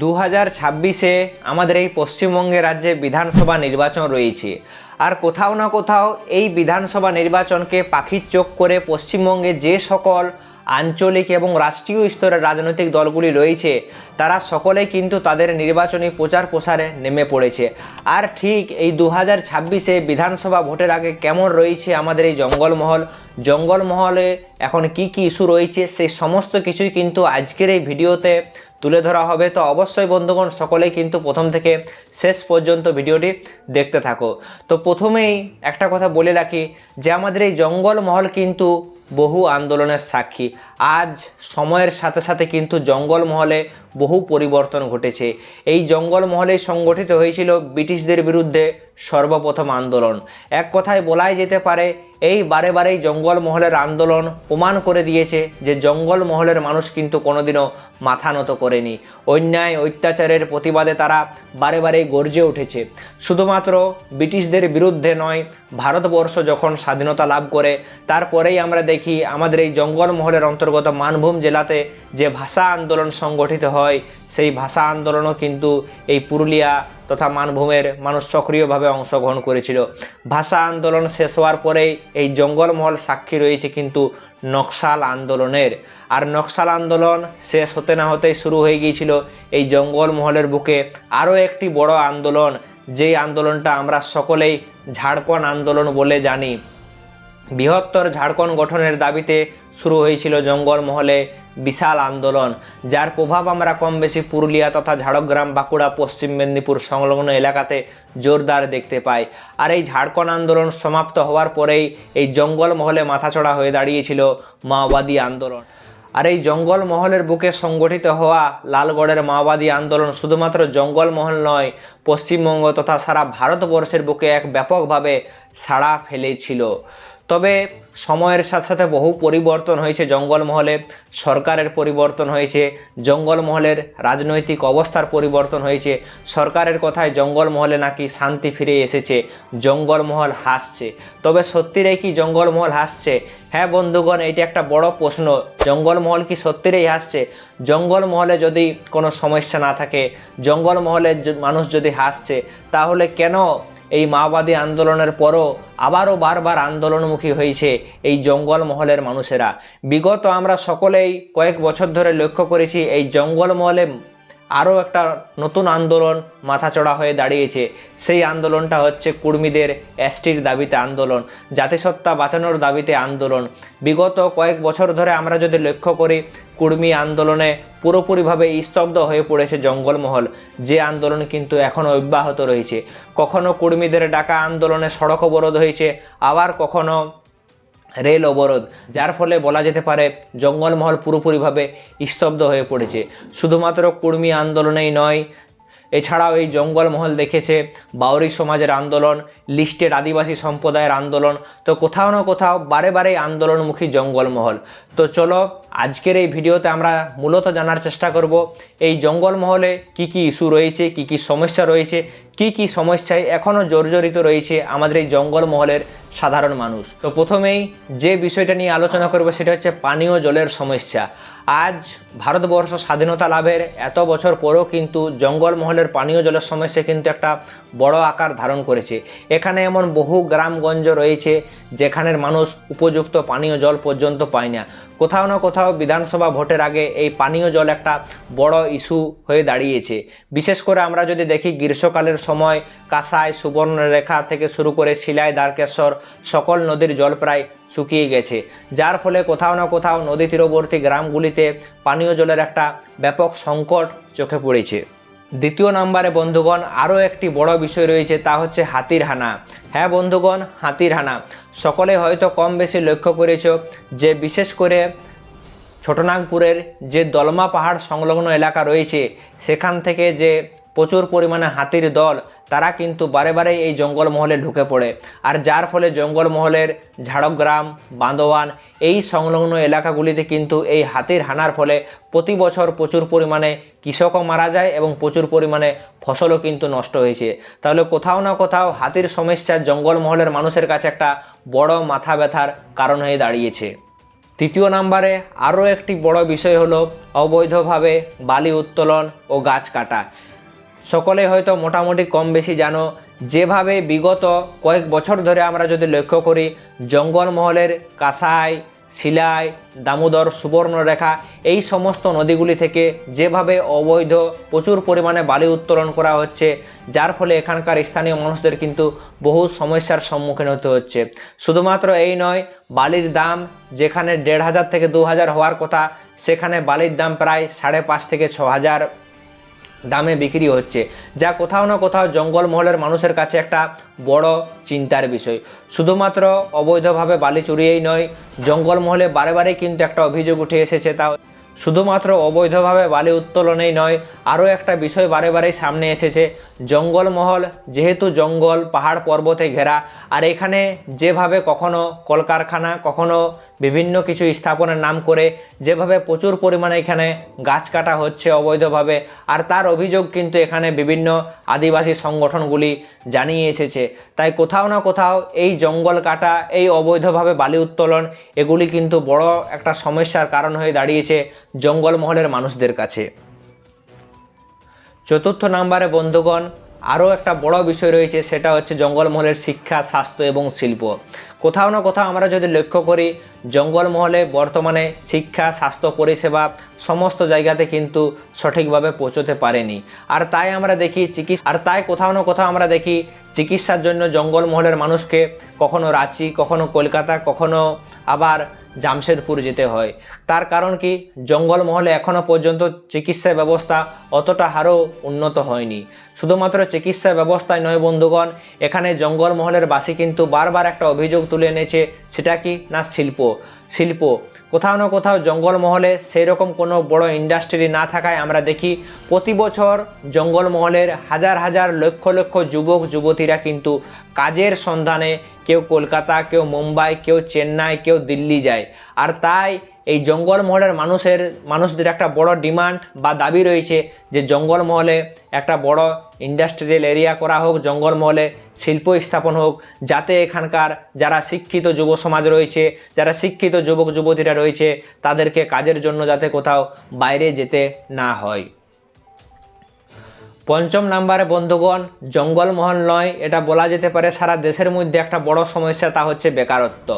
দু হাজার ছাব্বিশে আমাদের এই পশ্চিমবঙ্গে রাজ্যে বিধানসভা নির্বাচন রয়েছে। আর কোথাও না কোথাও এই বিধানসভা নির্বাচনকে পাখির চোখ করে পশ্চিমবঙ্গে যে সকল আঞ্চলিক এবং রাষ্ট্রীয় স্তরের রাজনৈতিক দলগুলি রয়েছে, তারা সকলেই কিন্তু তাদের নির্বাচনী প্রচার প্রসারে নেমে পড়েছে। আর ঠিক এই দু হাজার ছাব্বিশে বিধানসভা ভোটের আগে কেমন রয়েছে আমাদের এই জঙ্গলমহল? জঙ্গলমহলে এখন কি কি ইস্যু রয়েছে? সেই সমস্ত কিছুই কিন্তু আজকের এই ভিডিওতে তুলে ধরা হবে, তো অবশ্যই বন্ধুগণ সকলেই কিন্তু প্রথম থেকে শেষ পর্যন্ত ভিডিওটি দেখতে থাকো। তো প্রথমেই একটা কথা বলে রাখি যে আমাদের এই জঙ্গলমহল কিন্তু বহু আন্দোলনের সাক্ষী। আজ সময়ের সাথে সাথে কিন্তু জঙ্গলমহলে বহু পরিবর্তন ঘটেছে। এই জঙ্গলমহলেই সংগঠিত হয়েছিল ব্রিটিশদের বিরুদ্ধে সর্বপ্রথম আন্দোলন। এক কথায় বলাই যেতে পারে, এই বারে বারেই জঙ্গলমহলের আন্দোলন প্রমাণ করে দিয়েছে যে জঙ্গলমহলের মানুষ কিন্তু কোনোদিনও মাথা নত করেনি। অন্যায়, অত্যাচারের প্রতিবাদে তারা বারে বারেই গর্জে উঠেছে। শুধুমাত্র ব্রিটিশদের বিরুদ্ধে নয়, ভারতবর্ষ যখন স্বাধীনতা লাভ করে, তারপরেই আমরা দেখি আমাদের এই জঙ্গলমহলের অন্তর্গত মানভূম জেলাতে যে ভাষা আন্দোলন সংগঠিত হয় সেই ভাষা আন্দোলনও কিন্তু এই পুরুলিয়া তথা মানভূমের মানুষ সক্রিয়ভাবে অংশগ্রহণ করেছিল। ভাষা আন্দোলন শেষ হওয়ার পরেই এই জঙ্গলমহল সাক্ষী রয়েছে কিন্তু নকশাল আন্দোলনের। আর নকশাল আন্দোলন শেষ হতে না হতেই শুরু হয়ে গিয়েছিল এই জঙ্গলমহলের বুকে। আরও একটি বড় আন্দোলন, যেই আন্দোলনটা আমরা সকলেই ঝাড়খণ্ড আন্দোলন বলে জানি। বৃহত্তর ঝাড়খণ্ড গঠনের দাবিতে শুরু হয়েছিল জঙ্গলমহলে বিশাল আন্দোলন, যার প্রভাব আমরা কম বেশি পুরুলিয়া তথা ঝাড়গ্রাম, বাঁকুড়া, পশ্চিম মেদিনীপুর সংলগ্ন এলাকাতে জোরদার দেখতে পাই। আর এই ঝাড়খণ্ড আন্দোলন সমাপ্ত হওয়ার পরেই এই জঙ্গলমহলে মাথাচড়া হয়ে দাঁড়িয়েছিল মাওবাদী আন্দোলন। আর এই জঙ্গলমহলের বুকে সংগঠিত হওয়া লালগড়ের মাওবাদী আন্দোলন শুধুমাত্র জঙ্গলমহল নয় পশ্চিমবঙ্গ তথা সারা ভারতবর্ষের বুকে এক ব্যাপকভাবে সাড়া ফেলেছিল। তবে সময়ের সাথে সাথে বহু পরিবর্তন হয়েছে জঙ্গলমহলে, সরকারের পরিবর্তন হয়েছে, জঙ্গলমহলের রাজনৈতিক অবস্থার পরিবর্তন হয়েছে, সরকারের কথায় জঙ্গলমহলে নাকি শান্তি ফিরে এসেছে, জঙ্গলমহল হাসছে। তবে সত্যিরাই কি জঙ্গলমহল হাসছে? হ্যাঁ বন্ধুগণ, এইটা একটা বড় প্রশ্ন, জঙ্গলমহল কি সত্যিরাই হাসছে? জঙ্গলমহলে যদি কোনো সমস্যা না থাকে জঙ্গলমহলের য- মানুষ যদি হাসছে, তাহলে কেন এই মাওবাদী আন্দোলনের পরও আবারও বারবার আন্দোলনমুখী হয়েছে এই জঙ্গলমহলের মানুষেরা? বিগত আমরা সকলেই কয়েক বছর ধরে লক্ষ্য করেছি এই জঙ্গলমহলে আরও একটা নতুন আন্দোলন মাথাচড়া হয়ে দাঁড়িয়েছে। সেই আন্দোলনটা হচ্ছে কুর্মীদের এসটির দাবিতে আন্দোলন, জাতিসত্তা বাঁচানোর দাবিতে আন্দোলন। বিগত কয়েক বছর ধরে আমরা যদি লক্ষ্য করি, কুর্মী আন্দোলনে পুরোপুরিভাবে স্তব্ধ হয়ে পড়েছে জঙ্গলমহল। যে আন্দোলন কিন্তু এখনও অব্যাহত রয়েছে। কখনো কুর্মীদের ডাকা আন্দোলনে সড়ক অবরোধ হয়েছে, আবার কখনো রেল অবরোধ, যার ফলে বলা যেতে পারে জঙ্গলমহল পুরোপুরিভাবে স্তব্ধ হয়ে পড়েছে। শুধুমাত্র কুর্মী আন্দোলনেই নয়, এছাড়াও এই জঙ্গলমহল দেখেছে বাউরি সমাজের আন্দোলন লিস্টেড আদিবাসী সম্প্রদায়ের আন্দোলন, তো কোথাও না কোথাও বারে বারে আন্দোলনমুখী জঙ্গলমহল। তো চলো, আজকের এই ভিডিওতে আমরা মূলত জানার চেষ্টা করব, এই জঙ্গলমহলে কি কি ইস্যু রয়েছে, কি কি সমস্যা রয়েছে, কি কি সমস্যায় এখনও জর্জরিত রয়েছে আমাদের এই জঙ্গলমহলের সাধারণ মানুষ। তো প্রথমেই যে বিষয়টা নিয়ে আলোচনা করব সেটা হচ্ছে পানীয় জলের সমস্যা। আজ ভারতবর্ষ স্বাধীনতা লাভের এত বছর পরেও কিন্তু জঙ্গলমহলের পানীয় জলের সমস্যা কিন্তু একটা বড় আকার ধারণ করেছে। এখানে এমন বহু গ্রামগঞ্জ রয়েছে যেখানের মানুষ উপযুক্ত পানীয় জল পর্যন্ত পায় না। কোথাও না কোথাও বিধানসভা ভোটের আগে এই পানীয় জল একটা বড় ইস্যু হয়ে দাঁড়িয়েছে। বিশেষ করে আমরা যদি দেখি গ্রীষ্মকালের সময় কাঁসাই, সুবর্ণরেখা থেকে শুরু করে শিলাই দ্বারকেশ্বর সকল নদীর জল প্রায় শুকিয়ে গেছে। যার ফলে কোথাও না কোথাও নদী তীরবর্তী গ্রামগুলিতে পানীয় জলের একটা ব্যাপক সংকট চোখে পড়েছে। দ্বিতীয় নম্বরে বন্ধুগণ, আরও একটি বড় বিষয় রয়েছে, তা হচ্ছে হাতির হানা। হ্যাঁ বন্ধুগণ, হাতির হানা। সকলে হয়তো কম বেশি লক্ষ্য করেছ যে, বিশেষ করে ছোটনাগপুরের যে দলমা পাহাড় সংলগ্ন এলাকা রয়েছে, সেখান থেকে যে প্রচুর পরিমাণে হাতির দল, তারা কিন্তু বারে বারে এই জঙ্গলমহলে ঢুকে পড়ে। আর যার ফলে জঙ্গলমহলের ঝাড়গ্রাম, বান্দোয়ান, এই সংলগ্ন এলাকাগুলিতে কিন্তু এই হাতির হানার ফলে প্রতি বছর প্রচুর পরিমাণে কৃষকও মারা যায় এবং প্রচুর পরিমাণে ফসলও কিন্তু নষ্ট হয়েছে। তাহলে কোথাও না কোথাও হাতির সমস্যা জঙ্গলমহলের মানুষের কাছে একটা বড় মাথা ব্যথার কারণ হয়ে দাঁড়িয়েছে। তৃতীয় নাম্বারে আরও একটি বড় বিষয় হলো, অবৈধভাবে বালি উত্তোলন ও গাছ কাটা। সকলে হয়তো মোটামুটি কম বেশি জানো, যেভাবে বিগত কয়েক বছর ধরে আমরা যদি লক্ষ্য করি, জঙ্গলমহলের কাঁসাই শিলাই দামোদর সুবর্ণরেখা, এই সমস্ত নদীগুলি থেকে যেভাবে অবৈধ প্রচুর পরিমাণে বালি উত্তোলন করা হচ্ছে, যার ফলে এখানকার স্থানীয় মানুষদের কিন্তু বহু সমস্যার সম্মুখীন হতে হচ্ছে। শুধুমাত্র এই নয়, বালির দাম যেখানে দেড় হাজার থেকে দু হাজার হওয়ার কথা, সেখানে বালির দাম প্রায় সাড়ে পাঁচ থেকে ছ হাজার। দামে বিক্রি হচ্ছে, যা কোথাও না কোথাও জঙ্গলমহলের মানুষের কাছে একটা বড় চিন্তার বিষয়। শুধুমাত্র অবৈধভাবে বালি চুরিয়েই নয়, জঙ্গলমহলে বারে বারে কিন্তু একটা অভিযোগ উঠে এসেছে, তা শুধুমাত্র অবৈধভাবে বালি উত্তোলনেই নয়, আরও একটা বিষয় বারে বারেই সামনে এসেছে। জঙ্গলমহল যেহেতু জঙ্গল, পাহাড় পর্বতে ঘেরা, আর এখানে যেভাবে কখনো কলকারখানা, কখনো বিভিন্ন কিছু স্থাপনের নাম করে যেভাবে প্রচুর পরিমাণে এখানে গাছ কাটা হচ্ছে অবৈধভাবে। আর তার অভিযোগ কিন্তু এখানে বিভিন্ন আদিবাসী সংগঠনগুলি জানিয়ে এসেছে। তাই কোথাও না কোথাও এই জঙ্গল কাটা, এই অবৈধভাবে বালি উত্তোলন, এগুলি কিন্তু বড় একটা সমস্যার কারণ হয়ে দাঁড়িয়েছে জঙ্গলমহলের মানুষদের কাছে। চতুর্থ নাম্বারে বন্ধুগণ, আরও একটা বড় বিষয় রয়েছে, সেটা হচ্ছে জঙ্গলমহলের শিক্ষা, স্বাস্থ্য এবং শিল্প। কোথাও না কোথাও আমরা যদি লক্ষ্য করি জঙ্গলমহলে বর্তমানে শিক্ষা, স্বাস্থ্য পরিষেবা সমস্ত জায়গাতে কিন্তু সঠিকভাবে পৌঁছতে পারেনি। আর তাই আমরা দেখি চিকিৎসা আর তাই কোথাও না কোথাও আমরা দেখি চিকিৎসার জন্য জঙ্গলমহলের মানুষকে কখনো রাঁচি, কখনো কলকাতা, কখনো আবার জামশেদপুর যেতে হয়। তার কারণ কি? জঙ্গলমহলে এখনও পর্যন্ত চিকিৎসা ব্যবস্থা অতটা হারও উন্নত হয়নি। শুধুমাত্র চিকিৎসা ব্যবস্থায় নয় বন্ধুগণ, এখানে জঙ্গলমহলের বাসী কিন্তু বারবার একটা অভিযোগ তুলে এনেছে, সেটা কি না শিল্প? শিল্প। কোথাও না কোথাও জঙ্গলমহলে সেই রকম কোনো বড় ইন্ডাস্ট্রি না থাকায় আমরা দেখি প্রতি বছর জঙ্গলমহলের হাজার হাজার লক্ষ লক্ষ যুবক, যুবতীরা কিন্তু কাজের সন্ধানে কেউ কলকাতা, কেউ মুম্বাই, কেউ চেন্নাই, কেউ দিল্লি যায়। আর তাই এই জঙ্গলমহলের মানুষের, মানুষদের একটা বড় ডিমান্ড বা দাবি রয়েছে যে জঙ্গলমহলে একটা বড় ইন্ডাস্ট্রিয়াল এরিয়া করা হোক জঙ্গলমহলে শিল্প স্থাপন হোক, যাতে এখানকার যারা শিক্ষিত যুব সমাজ রয়েছে, যারা শিক্ষিত যুবক যুবতীরা রয়েছে, তাদেরকে কাজের জন্য যাতে কোথাও বাইরে যেতে না হয়। পঞ্চম নাম্বারে বন্ধুগণ, জঙ্গলমহল নয়, এটা বলা যেতে পারে সারা দেশের মধ্যে একটা বড় সমস্যা, তা হচ্ছে বেকারত্ব।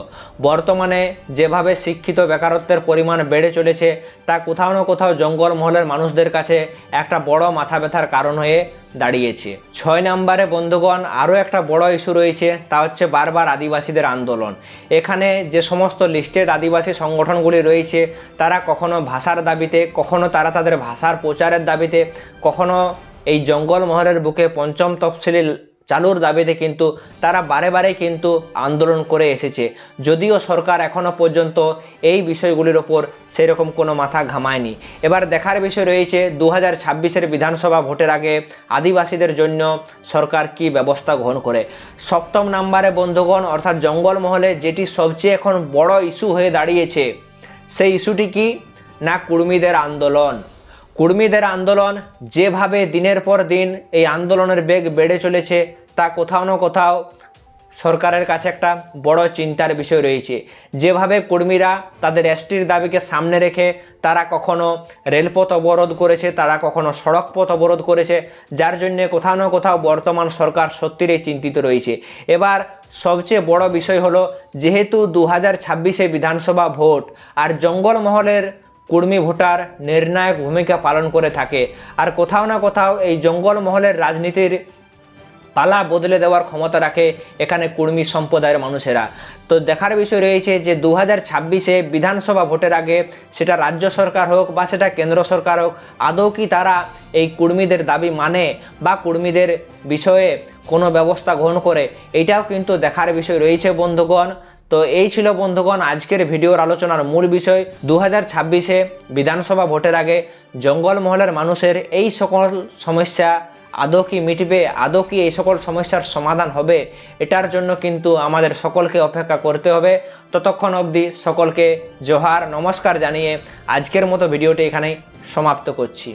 বর্তমানে যেভাবে শিক্ষিত বেকারত্বের পরিমাণ বেড়ে চলেছে, তা কোথাও না কোথাও জঙ্গলমহলের মানুষদের কাছে একটা বড় মাথা ব্যথার কারণ হয়ে দাঁড়িয়েছে। ছয় নম্বরে বন্ধুগণ, আরও একটা বড় ইস্যু রয়েছে, তা হচ্ছে বারবার আদিবাসীদের আন্দোলন। এখানে যে সমস্ত লিস্টেড আদিবাসী সংগঠনগুলি রয়েছে, তারা কখনো ভাষার দাবিতে, কখনো তারা তাদের ভাষার প্রচারের দাবিতে, কখনো এই জঙ্গলমহলের বুকে পঞ্চম তফসিলি চালুর দাবিতে কিন্তু তারা বারে বারে কিন্তু আন্দোলন করে এসেছে। যদিও সরকার এখনও পর্যন্ত এই বিষয়গুলির ওপর সেরকম কোনো মাথা ঘামায়নি। এবার দেখার বিষয় রয়েছে দু হাজার বিধানসভা ভোটের আগে আদিবাসীদের জন্য সরকার কি ব্যবস্থা গ্রহণ করে? সপ্তম নাম্বারে বন্ধুগণ, অর্থাৎ জঙ্গলমহলে যেটি সবচেয়ে এখন বড় ইস্যু হয়ে দাঁড়িয়েছে, সেই ইস্যুটি কি? না কুর্মীদের আন্দোলন? কুর্মীদের আন্দোলন যেভাবে দিনের পর দিন এই আন্দোলনের বেগ বেড়ে চলেছে, তা কোথাও না কোথাও সরকারের কাছে একটা বড় চিন্তার বিষয় রয়েছে। যেভাবে কর্মীরা তাদের এসটির দাবিকে সামনে রেখে তারা কখনো রেলপথ অবরোধ করেছে, তারা কখনো সড়ক পথ অবরোধ করেছে, যার জন্য কোথাও না কোথাও বর্তমান সরকার সত্যিই চিন্তিত রয়েছে। এবার সবচেয়ে বড় বিষয় হলো, যেহেতু দু হাজার বিধানসভা ভোট আর জঙ্গলমহলের কুর্মী ভোটার নির্ণায়ক ভূমিকা পালন করে থাকে। আর কোথাও না কোথাও এই জঙ্গলমহলের রাজনীতির পালা বদলে দেওয়ার ক্ষমতা রাখে এখানে কুর্মী সম্প্রদায়ের মানুষেরা। তো দেখার বিষয় রয়েছে যে দু হাজার ছাব্বিশে বিধানসভা ভোটের আগে সেটা রাজ্য সরকার হোক বা সেটা কেন্দ্র সরকার হোক, আদৌ কি তারা এই কুর্মীদের দাবি মানে বা কুর্মীদের বিষয়ে কোনো ব্যবস্থা গ্রহণ করে? এটাও কিন্তু দেখার বিষয় রয়েছে বন্ধুগণ। তো এই ছিল বন্ধুগণ আজকের ভিডিওর আলোচনার মূল বিষয়। দু হাজার বিধানসভা ভোটের আগে জঙ্গলমহলের মানুষের এই সকল সমস্যা আদৌ কি মিটবে, আদৌ কি এই সকল সমস্যার সমাধান হবে, এটার জন্য কিন্তু আমাদের সকলকে অপেক্ষা করতে হবে। ততক্ষণ অবধি সকলকে জোহার, নমস্কার জানিয়ে আজকের মতো ভিডিওটি এখানেই সমাপ্ত করছি।